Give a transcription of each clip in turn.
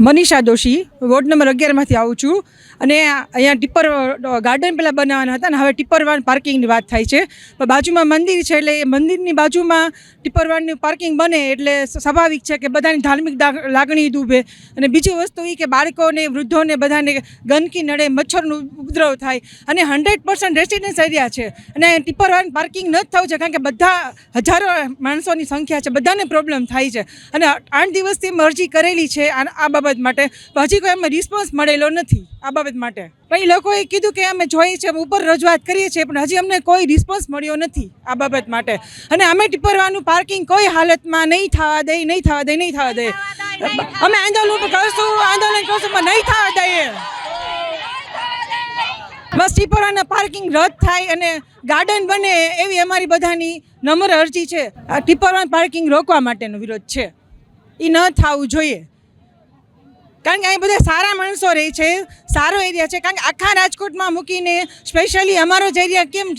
Manisha Doshi ward number અગિયારમાંથી આવું છું. અને અહીંયા ટિપ્પર ગાર્ડન પહેલાં બનાવવાના હતા ને, હવે ટિપ્પર વાન પાર્કિંગની વાત થાય છે. પણ બાજુમાં મંદિર છે એટલે એ મંદિરની બાજુમાં ટિપ્પર વાનનું પાર્કિંગ બને એટલે સ્વાભાવિક છે કે બધાની ધાર્મિક લાગણી ડૂબે અને બીજી વસ્તુ એ કે બાળકોને, વૃદ્ધોને બધાને ગંદકી નડે, મચ્છરનું ઉપદ્રવ થાય. અને હંડ્રેડ પર્સન્ટ રેસિડેન્સ એરિયા છે. અને ટિપ્પર વાન પાર્કિંગ ન થવું છે, કારણ કે બધા હજારો માણસોની સંખ્યા છે, બધાને પ્રોબ્લેમ થાય છે. અને આઠ દિવસથી અમે અરજી કરેલી છે, આ આ બાબત માટે. હજી કોઈ અમે રિસ્પોન્સ મળેલો નથી આ બાબત માટે. પણ લોકોએ કીધું કે અમે જોઈએ છીએ ઉપર રજૂઆત કરીએ છીએ, પણ હજી અમને કોઈ રિસ્પોન્સ મળ્યો નથી આ બાબત માટે. અને અમે ટિપ્પરવાનું પાર્કિંગ કોઈ હાલતમાં નહીં થવા દે, નહીં થવા દે, નહીં થવા દે. અમે આંદોલન કરશું આંદોલન કરશું નહીં થવા દઈએ. બસ ટીપોરાના પાર્કિંગ રદ થાય અને ગાર્ડન બને એવી અમારી બધાની નમ્ર અરજી છે. આ ટીપરવાન પાર્કિંગ રોકવા માટેનો વિરોધ છે. એ ન થવું જોઈએ. કારણ કે અહીં બધા સારા માણસો રહે છે, સારો એરિયા છે. કારણ કે આખા રાજકોટમાં મૂકીને સ્પેશિયલી અમારો જ એરિયા કેમ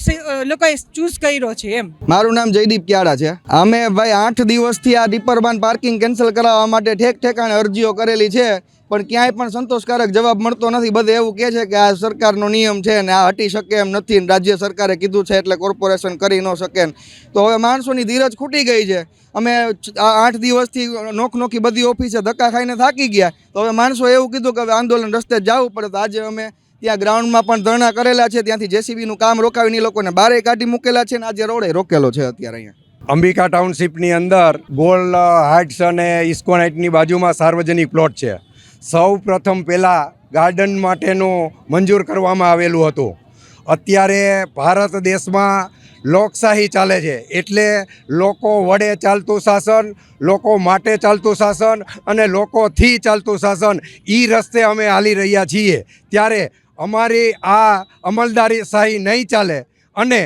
લોકોએ ચૂઝ કર્યો છે એમ? મારું નામ જયદીપ ક્યારા છે. અમે ભાઈ આઠ દિવસથી આ ડિપરબાન પાર્કિંગ કેન્સલ કરાવવા માટે ઠેક ઠેકાણે અરજીઓ કરેલી છે. પણ ક્યાંય પણ સંતોષકારક જવાબ મળતો નથી. બધે એવું કહે છે કે આ સરકારનો નિયમ છે ને આ હટી શકે એમ નથી ને રાજ્ય સરકારે કીધું છે એટલે કોર્પોરેશન કરી ન શકે. તો હવે માણસોની ધીરજ ખૂટી ગઈ છે. અમે આઠ દિવસથી નોખ નોખી બધી ઓફિસે ધક્કા ખાઈને થાકી ગયા. તો હવે માણસો એવું કીધું કે હવે આંદોલન રસ્તે જવું પડે. તો આજે અમે ત્યાં ગ્રાઉન્ડમાં પણ ધરણા કરેલા છે. ત્યાંથી જેસીબીનું કામ રોકાવીને લોકોને બારે કાઢી મૂકેલા છે ને આજે રોડે રોકેલો છે અત્યારે અહીંયા. અંબિકા ટાઉનશીપની અંદર ગોલ્ડ હાઇટ્સ અને ઇસ્કોન હાઇટની બાજુમાં સાર્વજનિક પ્લોટ છે. સૌ પ્રથમ પહેલાં ગાર્ડન માટેનું મંજૂર કરવામાં આવેલું હતું. અત્યારે ભારત દેશમાં લોકશાહી ચાલે છે. એટલે લોકો વડે ચાલતું શાસન, લોકો માટે ચાલતું શાસન અને લોકોથી ચાલતું શાસન એ રસ્તે અમે હાલી રહ્યા છીએ. ત્યારે અમારી આ અમલદારી શાહી નહીં ચાલે અને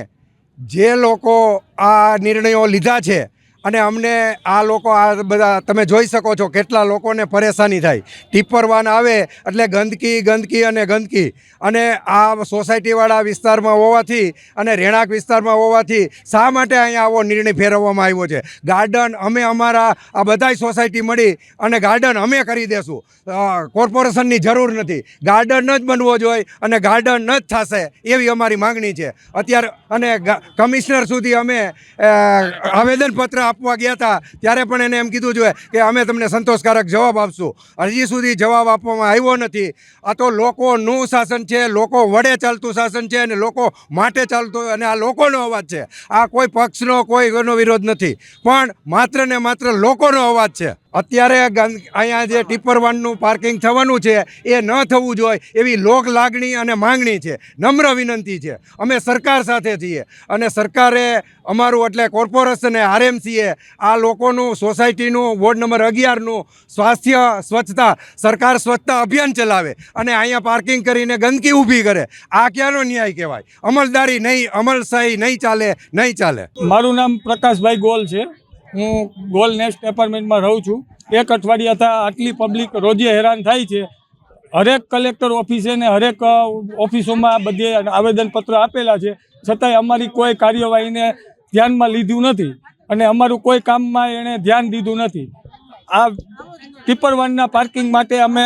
જે લોકો આ નિર્ણયો લીધા છે અને અમને આ લોકો, આ બધા તમે જોઈ શકો છો કેટલા લોકોને પરેશાની થાય. ટીપર વાન આવે એટલે ગંદકી ગંદકી અને ગંદકી. અને આ સોસાયટીવાળા વિસ્તારમાં હોવાથી અને રહેણાંક વિસ્તારમાં હોવાથી શા માટે અહીંયા આવો નિર્ણય ફેરવવામાં આવ્યો છે? ગાર્ડન અમે અમારા, આ બધાય સોસાયટી મળી અને ગાર્ડન અમે કરી દેશું. કોર્પોરેશનની જરૂર નથી. ગાર્ડન જ બનવો જોઈએ અને ગાર્ડન જ થશે એવી અમારી માંગણી છે. અત્યારે અને કમિશનર સુધી અમે આવેદનપત્ર આવેદનપત્ર આપવા ગયા હતા, ત્યારે પણ એને એમ કીધું જોઈએ કે અમે તમને સંતોષકારક જવાબ આપશું. હજી સુધી જવાબ આપવામાં આવ્યો નથી. આ તો લોકોનું શાસન છે, લોકો વડે ચાલતું શાસન છે અને લોકો માટે ચાલતું અને આ લોકોનો અવાજ છે. આ કોઈ પક્ષનો કોઈ એનો વિરોધ નથી. પણ માત્ર ને માત્ર લોકોનો અવાજ છે. અત્યારે અહીંયા જે ટીપર વાનનું પાર્કિંગ થવાનું છે, એ ન થવું જોઈએ એવી લોક લાગણી અને માંગણી છે. નમ્ર વિનંતી છે. અમે સરકાર સાથે છીએ. અને સરકારે અમારું એટલે કોર્પોરેશને આરએમસીએ આ લોકોનું સોસાયટીનું વોર્ડ નંબર અગિયારનું સ્વાસ્થ્ય સ્વચ્છતા, સરકાર સ્વચ્છતા અભિયાન ચલાવે અને અહીંયા પાર્કિંગ કરીને ગંદકી ઊભી કરે. આ ક્યાંનો ન્યાય કહેવાય? અમલદારી નહીં અમલશાહી નહીં ચાલે નહીં ચાલે. મારું નામ પ્રકાશભાઈ ગોલ છે. હું ગોલ નેક્સ્ટ એપાર્ટમેન્ટમાં રહું છું. એક અઠવાડિયાથી આટલી પબ્લિક રોજે હેરાન થાય છે. હરેક કલેક્ટર ઓફિસે ને હરેક ઓફિસોમાં બધે આવેદનપત્ર આપેલા છે. છતાંય અમારી કોઈ કાર્યવાહીને ધ્યાનમાં લીધું નથી અને અમારું કોઈ કામમાં એણે ધ્યાન દીધું નથી. આ ટીપરવાનના પાર્કિંગ માટે અમે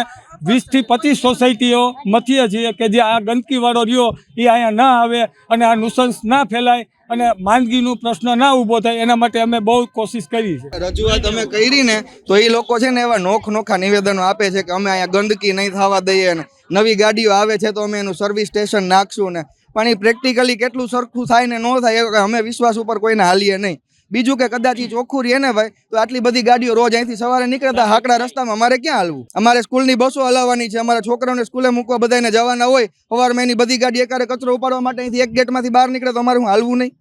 વીસથી પચીસ સોસાયટીઓ મથીએ છીએ કે જે આ ગંદકીવાળો રહ્યો, એ અહીંયા ના આવે અને આ નુસન્સ ના ફેલાય અને માંદગીનો પ્રશ્ન ના ઊભો થાય, એના માટે અમે બહુ કોશિશ કરી છે. રજૂઆત અમે કરી ને તો એ લોકો છે ને એવા નોખ નોખા નિવેદનો આપે છે કે અમે અહીંયા ગંદકી નહીં થવા દઈએ ને નવી ગાડીઓ આવે છે તો અમે એનું સર્વિસ સ્ટેશન નાખશું ને. પણ એ પ્રેક્ટિકલી કેટલું સરખું થાય ને ન થાય અમે વિશ્વાસ ઉપર કોઈને હાલીએ નહીં. બીજું કે કદાચ ચોખ્ખું રહે ને ભાઈ, તો આટલી બધી ગાડીઓ રોજ અહીંથી સવારે નીકળતા હાકડા રસ્તામાં અમારે ક્યાં હાલવું? અમારે સ્કૂલની બસો હલાવવાની છે, અમારા છોકરાઓને સ્કૂલે મૂકવા બધાને જવાના હોય, સવારમાં એની બધી ગાડી એકારે કચરો ઉપાડવા માટે અહીંથી એક ગેટમાંથી બહાર નીકળે તો અમારે હાલવું નહીં?